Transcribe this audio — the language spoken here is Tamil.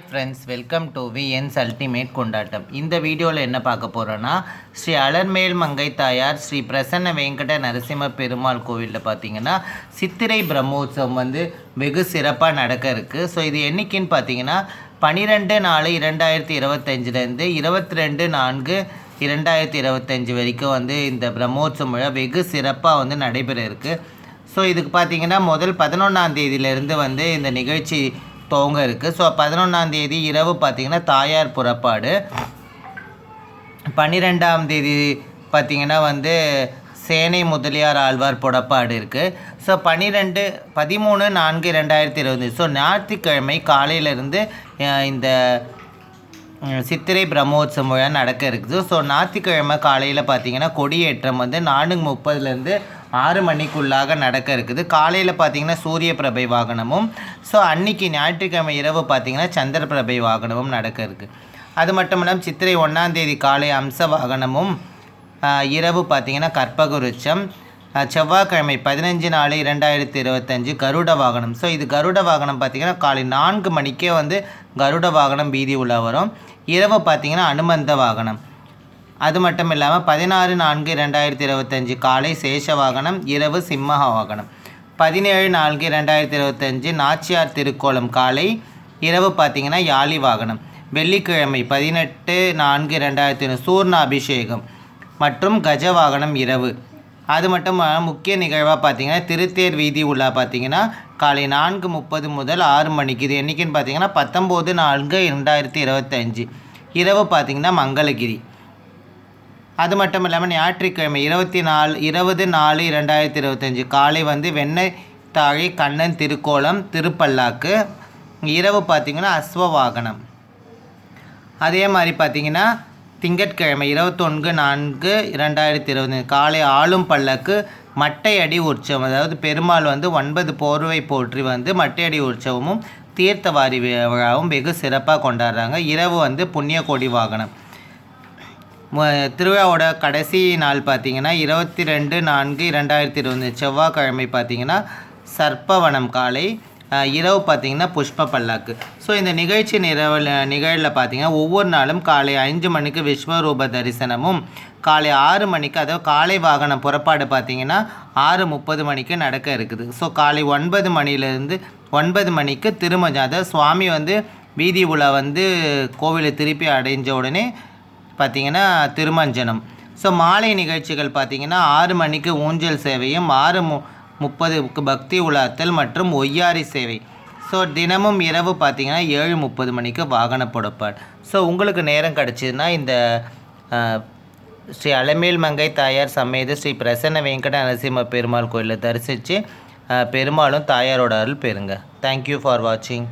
Friends welcome to VNS ultimate கொண்டாட்டம் இந்த வீடியோவில் என்ன பார்க்க போகிறோன்னா ஸ்ரீ அலர்மேல் மங்கை தாயார் ஸ்ரீ பிரசன்ன வெங்கட நரசிம்ம பெருமாள் கோவிலில் பார்த்தீங்கன்னா சித்திரை பிரம்மோற்சவம் வந்து வெகு சிறப்பாக நடக்க இருக்குது ஸோ இது என்னைக்குன்னு பார்த்தீங்கன்னா பன்னிரெண்டு நாலு இரண்டாயிரத்தி இருபத்தஞ்சிலேருந்து இருபத்தி ரெண்டு நான்கு இரண்டாயிரத்தி இருபத்தஞ்சி வரைக்கும் வந்து இந்த பிரம்மோற்சவம் விழா வெகு சிறப்பாக வந்து நடைபெற இருக்குது ஸோ இதுக்கு பார்த்தீங்கன்னா முதல் பதினொன்றாம் தேதியிலேருந்து வந்து இந்த நிகழ்ச்சி துவங்க இருக்குது ஸோ பதினொன்றாம் தேதி இரவு பார்த்திங்கன்னா தாயார் புறப்பாடு. பன்னிரெண்டாம் தேதி பார்த்தீங்கன்னா வந்து சேனை முதலியார் ஆழ்வார் புறப்பாடு இருக்குது ஸோ பன்னிரெண்டு பதிமூணு நான்கு ரெண்டாயிரத்தி இருபது. ஸோ ஞாயிற்றுக்கிழமை காலையிலேருந்து இந்த சித்திரை பிரம்மோத்சவம் விழா நடக்க இருக்குது. ஸோ ஞாயிற்றுக்கிழமை காலையில் பார்த்தீங்கன்னா கொடியேற்றம் வந்து நான்கு முப்பதுலேருந்து ஆறு மணிக்குள்ளாக நடக்க இருக்குது. காலையில் பார்த்திங்கன்னா சூரிய பிரபை வாகனமும் ஸோ அன்னைக்கு ஞாயிற்றுக்கிழமை இரவு பார்த்தீங்கன்னா சந்திர பிரபை வாகனமும் நடக்க இருக்குது அது மட்டும் இல்லாமல் சித்திரை ஒன்றாந்தேதி காலை அம்ச வாகனமும் இரவு பார்த்தீங்கன்னா கற்பகுருச்சம் செவ்வாய்க்கிழமை பதினஞ்சு நாலு இரண்டாயிரத்தி இருபத்தஞ்சு கருட வாகனம். ஸோ இது கருட வாகனம் பார்த்தீங்கன்னா காலை நான்கு மணிக்கே வந்து கருட வாகனம் வீதி உலா வரும். இரவு பார்த்தீங்கன்னா அனுமந்த வாகனம். அது மட்டும் இல்லாமல் பதினாறு நான்கு ரெண்டாயிரத்தி இருபத்தஞ்சு காலை சேஷ வாகனம் இரவு சிம்ம வாகனம் பதினேழு நான்கு ரெண்டாயிரத்தி இருபத்தஞ்சு நாச்சியார் திருக்கோலம் காலை இரவு பார்த்தீங்கன்னா யாழி வாகனம் வெள்ளிக்கிழமை பதினெட்டு நான்கு ரெண்டாயிரத்தி சூர்ண அபிஷேகம் மற்றும் கஜ வாகனம் இரவு. அது மட்டும் முக்கிய நிகழ்வாக பார்த்தீங்கன்னா திருத்தேர் வீதி உலா பார்த்தீங்கன்னா காலை நான்கு முப்பது முதல் ஆறு மணிக்கு. இது என்றைக்குன்னு பார்த்தீங்கன்னா பத்தொம்போது நான்கு ரெண்டாயிரத்தி இருபத்தஞ்சு. இரவு பார்த்தீங்கன்னா மங்களகிரி. அது மட்டும் இல்லாமல் ஞாயிற்றுக்கிழமை இருபத்தி நாலு இருபது நாலு இரண்டாயிரத்தி இருபத்தஞ்சி காலை வந்து வெண்ணெய் தாழி கண்ணன் திருக்கோலம் திருப்பல்லாக்கு. இரவு பார்த்தீங்கன்னா அஸ்வ வாகனம் அதே மாதிரி பார்த்தீங்கன்னா திங்கட்கிழமை இருபத்தொன்று நான்கு இரண்டாயிரத்தி இருபது காலை ஆளும் பல்லக்கு மட்டை அடி உற்சவம். அதாவது பெருமாள் வந்து ஒன்பது போர்வை போற்றி வந்து மட்டை அடி உற்சவமும் தீர்த்தவாரி விழாவும் வெகு சிறப்பாக கொண்டாடுறாங்க. இரவு வந்து புண்ணியகோடி வாகனம். திருவிழாவோட கடைசி நாள் பார்த்தீங்கன்னா இருபத்தி ரெண்டு நான்கு இரண்டாயிரத்தி இருபது செவ்வாய்க்கிழமை பார்த்திங்கன்னா சர்ப்பவனம் காலை இரவு பார்த்தீங்கன்னா புஷ்ப பல்லாக்கு ஸோ இந்த நிகழ்ச்சி நிறவில் நிகழ்வில் பார்த்தீங்கன்னா ஒவ்வொரு நாளும் காலை அஞ்சு மணிக்கு விஸ்வரூப தரிசனமும் காலை ஆறு மணிக்கு அதாவது காலை வாகனம் புறப்பாடு பார்த்தீங்கன்னா ஆறு முப்பது மணிக்கு நடக்க இருக்குது. ஸோ காலை ஒன்பது மணிலேருந்து ஒன்பது மணிக்கு திருமஞ்சம் அதாவது சுவாமி வந்து வீதி உலா வந்து கோவிலை திருப்பி அடைஞ்ச உடனே பார்த்திங்கன்னா திருமஞ்சனம். ஸோ மாலை நிகழ்ச்சிகள் பார்த்திங்கன்னா ஆறு மணிக்கு ஊஞ்சல் சேவையும் ஆறு மு முப்பதுக்கு பக்தி உலாத்தல் மற்றும் ஒய்யாரி சேவை. ஸோ தினமும் இரவு பார்த்தீங்கன்னா ஏழு முப்பது மணிக்கு வாகன புடப்பாடு ஸோ உங்களுக்கு நேரம் கிடச்சிதுன்னா இந்த ஸ்ரீ அலமேல் மங்கை தாயார் சமேத ஸ்ரீ பிரசன்ன வெங்கட நரசிம்ம பெருமாள் கோயிலில் தரிசித்து பெருமாளும் தாயாரோட அருள் பெறுங்க. தேங்க்யூ ஃபார் வாட்சிங்